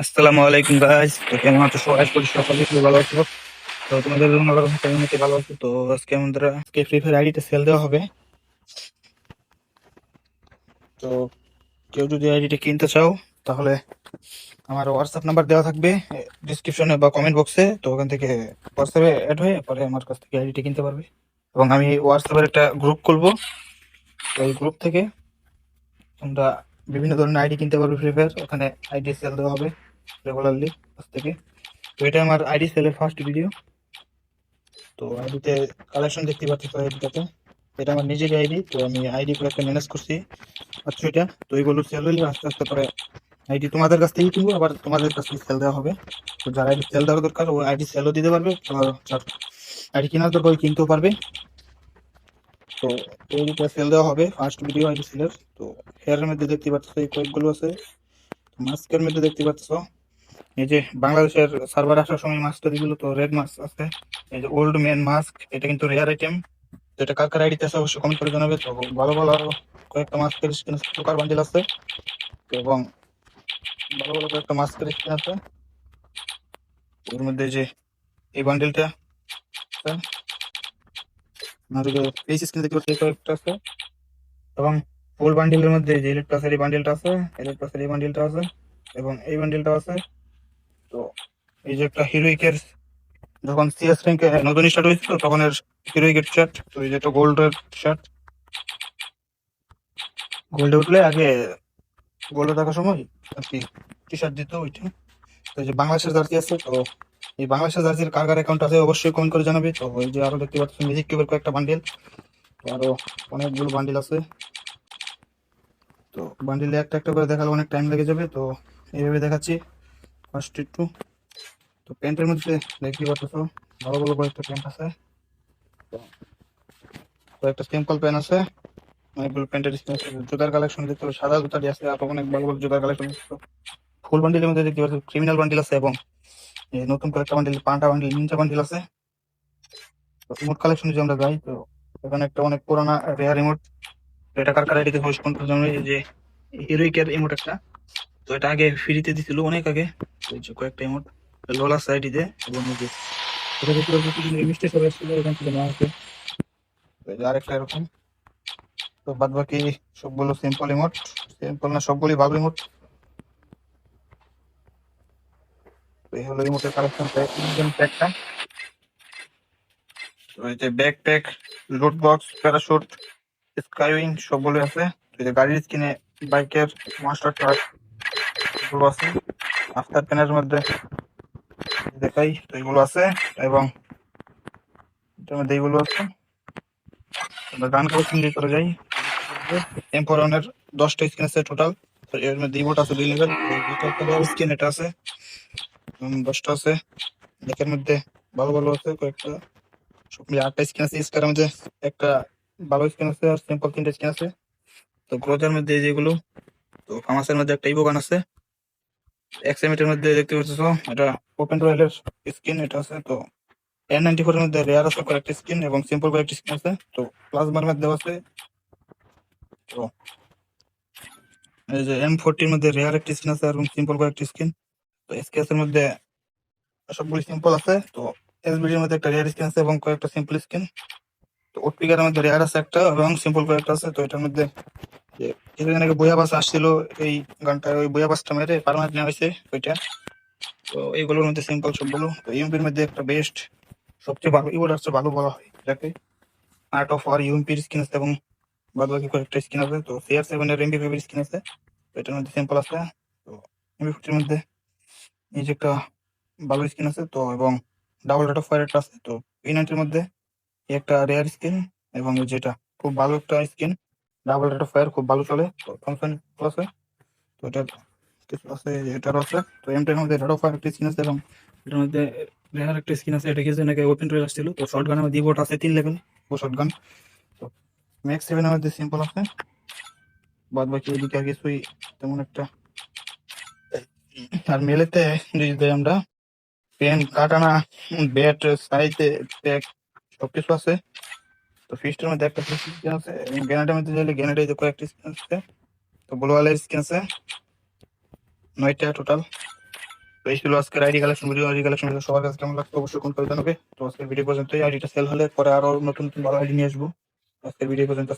আসসালামু আলাইকুম গাইস তো কেমন আছো সবাই? করি সকলে খুব ভালো আছো। তো তোমাদের জন্য আমি ভালো আছি তো আজকে আমাদের, আজকে ফ্রি ফায়ার আইডিতে সেল দেওয়া হবে। তো কেউ যদি আইডিটা কিনতে চাও, তাহলে আমার হোয়াটসঅ্যাপ নাম্বার দেওয়া থাকবে ডিসক্রিপশনে বা কমেন্ট বক্সে তো ওখান থেকে হোয়াটসঅ্যাপে অ্যাড হয়ে পরে আমার কাছ থেকে আইডিটা কিনতে পারবে। এবং আমি হোয়াটসঅ্যাপের একটা গ্রুপ খুলবো। তো এই গ্রুপ থেকে তোমরা বিভিন্ন ধরনের আইডি কিনতে পারবে ফ্রি ফায়ার ওখানে আইডি সেল দেওয়া হবে। রেগুলারলি আজ থেকে। তো এটা আমার আইডি সেলের ফার্স্ট ভিডিও তো আইডিতে কালেকশন দেখতে পাচ্ছি তো আইডিটাতে এটা আমার নিজের আইডি তো আমি আইডি গুলো একটা ম্যানেজ করছি। আচ্ছা এটা। তো এইগুলো সেল হলে, আস্তে আস্তে করে আইডি তোমাদের কাছ থেকেই কিনবো, আবার তোমাদের কাছ থেকে সেল দেওয়া হবে। তো যার আইডি সেল দেওয়ার দরকার, ও আইডি সেলও দিতে পারবে আর যার আইডি কেনার দরকার কিনতেও পারবে। তো এইটা সেল দেওয়া হবে ফার্স্ট ভিডিও আইডি সেলের তো হেয়ারের মধ্যে দেখতে পাচ্ছ, এই কয়েকগুলো আছে। মাস্কের মধ্যে দেখতে পাচ্ছ। এই যে বাংলাদেশের সার্ভার আসার সময় মাস্কটা দিছিল তো রেড মাছ আছে। এই যে ওল্ড ম্যান মাস্ক এটা কিন্তু রেয়ার আইটেম এটা কার কার আইডিতে আছে অবশ্যই কমেন্ট করে জানাবে। তো ভালো ভালো আরও কয়েকটা মাস্কের স্কিন সুপার বান্ডেল আছে। এবং ভালো ভালো কয়েকটা মাস্কের স্কিন আছে। এর মধ্যে যে এই বান্ডেলটা আছে আছে। এবং বান্ডেলের মধ্যে যে এই বান্ডেলটা আছে, এই বান্ডেলটা আছে। এবং এই বান্ডেলটা আছে। তো এই যে একটা হিরোইকের যখন সিএস র্যাঙ্কে নতুন স্টার্ট হয়েছিল, তখন এর হিরোইকের শার্ট তো এই যে একটা গোল্ডের শার্ট গোল্ডে উঠলে আগে গোল্ডে থাকার সময় আর কি টি শার্ট দিত ওইটা। তো এই যে বাংলাদেশের জার্সি আছে, তো এই বাংলাদেশের জার্সির কার কার অ্যাকাউন্ট আছে অবশ্যই কমেন্ট করে জানাবে। তো এই যে আরও দেখতে পাচ্ছেন মিউজিক কিউবের কয়েকটা বান্ডেল আরও অনেকগুলো বান্ডেল আছে। তো বান্ডিলে একটা একটা করে দেখালে অনেক টাইম লেগে যাবে। তো এইভাবে দেখাচ্ছি। ফার্স্ট একটু তো প্যান্টের মধ্যে দেখতে পাচ্ছ ভালো ভালো কয়েকটা প্যান্ট আছে। কয়েকটা সিম্পল প্যান্ট আছে। অনেকগুলো প্যান্টের জুতার কালেকশন দেখতে পাচ্ছ সাদা জুতা দিয়ে আছে অনেক ভালো ভালো জুতার কালেকশন ফুল বান্ডিলের মধ্যে দেখতে পাচ্ছ ক্রিমিনাল বান্ডিল আছে এবং নতুন কয়েকটা বান্ডিল পান্টা বান্ডিল নিনজা বান্ডিল আছে। রিমোট কালেকশন যদি আমরা যাই, তো এখানে একটা অনেক পুরানা রেয়ার রিমোট এটা কার কার ঘোষ কোন জন্য যে হিরোইকের ইমোট একটা। তো এটা আগে ফ্রিতে দিছিল অনেক আগে। কয়েকটা ইমোট। লোলা সাইডিতে এবং মিষ্টি আরেকটা এরকম। তো বাদ বাকি সিম্পল ইমোট। সিম্পল না ইমোট। হলো ইমোটের এই যে ব্যাকপ্যাক লুট বক্স প্যারাশুট স্কাইউইং সবগুলো আছে। এই যে গাড়ির স্কিনে বাইকের মাস্টার ট্রাক এগুলো আছে। আফটার প্যানের মধ্যে দেখাই তো এগুলো আছে এবং এটার মধ্যে এইগুলো আছে। গান কালেকশন দিয়ে করে যাই। এম্পোরনের দশটা স্ক্রিন আছে টোটাল এর মধ্যে ইমোট আছে দুই লেভেল স্ক্রিন এটা আছে। দশটা আছে। একের মধ্যে ভালো ভালো আছে, কয়েকটা। সব মিলে আটটা স্ক্রিন আছে। স্কারের মধ্যে একটা ভালো স্ক্রিন আছে আর সিম্পল তিনটা স্কিন আছে। তো গ্রোজার মধ্যে যেগুলো তো ফার্মাসের মধ্যে একটা ইভোগান আছে। এক্সএমিটের মধ্যে দেখতে পাচ্ছ এটা ওপেন রয়েলের স্কিন এটা আছে, তো এন নাইনটি ফোর এর মধ্যে রেয়ার আছে কয়েকটা স্কিন এবং সিম্পল কয়েকটা স্কিন আছে, তো প্লাজমার মধ্যে আছে, তো এই যে এম ফোরটির মধ্যে রেয়ার একটা স্কিন আছে এবং সিম্পল কয়েকটা স্কিন তো এসকেএস এর মধ্যে সবগুলি সিম্পল আছে, তো এসবিডি মধ্যে একটা রেয়ার স্কিন আছে এবং কয়েকটা সিম্পল স্কিন তো ওটপিকার মধ্যে রেয়ার আছে একটা এবং সিম্পল কয়েকটা আছে, তো এটার মধ্যে কিছুদিন আগে বইয়া বাস আসছিল, এই গানটা ওই বইয়া বাসটা মেরে পারমানেন্ট নেওয়া হয়েছে ওইটা। তো এইগুলোর মধ্যে সিম্পল সবগুলো তো ইউএমপির মধ্যে একটা বেস্ট সবচেয়ে ভালো ইউর হচ্ছে ভালো বলা হয় এটাকে। আর্ট অফ আর ইউএমপির স্কিন আছে এবং বাদ বাকি কয়েকটা স্কিন আছে। তো সিআর সেভেন এর এমবি ফাইভের স্কিন আছে। তো এটার মধ্যে সিম্পল আছে। তো এমবি ফিফটির মধ্যে এই যে একটা ভালো স্কিন আছে, তো এবং ডাবল ডট ফায়ার একটা আছে। তো এই নাইনটির মধ্যে একটা রেয়ার স্কিন এবং যেটা খুব ভালো একটা skin double dot of fire খুব ভালো চলে। তো থমসন আছে। তো এটা আছে এটার আছে। তো এমটার মধ্যে ডট অফ ফায়ার একটা স্কিন আছে এবং এটার মধ্যে রেয়ার একটা স্কিন আছে। এটা কিছু নাকি ওপেন রয়ে আসছিল। তো শর্ট গানের মধ্যে বোট আছে তিন লেভেল ও শর্ট গান তো ম্যাক্স সেভেনের মধ্যে সিম্পল আছে। বাদ বাকি ওইদিকে আর কিছুই তেমন একটা। আর মেলেতে যদি আমরা পেন কাটানা ব্যাট সাইজে প্যাক সবকিছু আছে। তো ফিস্টের মধ্যে একটা স্কিন আছে? গ্যানেটের মধ্যে যাইলে গ্যানেটে যে কয়েকটি স্কিন আছে, তো ব্লু ওয়ালের স্কিন আছে, নয়টা টোটাল তো এই আজকের ID collection video ID collection video সবার কাছে কেমন লাগতো অবশ্যই কোন করে জানাবে। তো আজকের ভিডিও পর্যন্তই আইডিটা সেল হলে পরে আরও নতুন নতুন ভালো আইডি নিয়ে আসব। আজকের ভিডিও পর্যন্ত।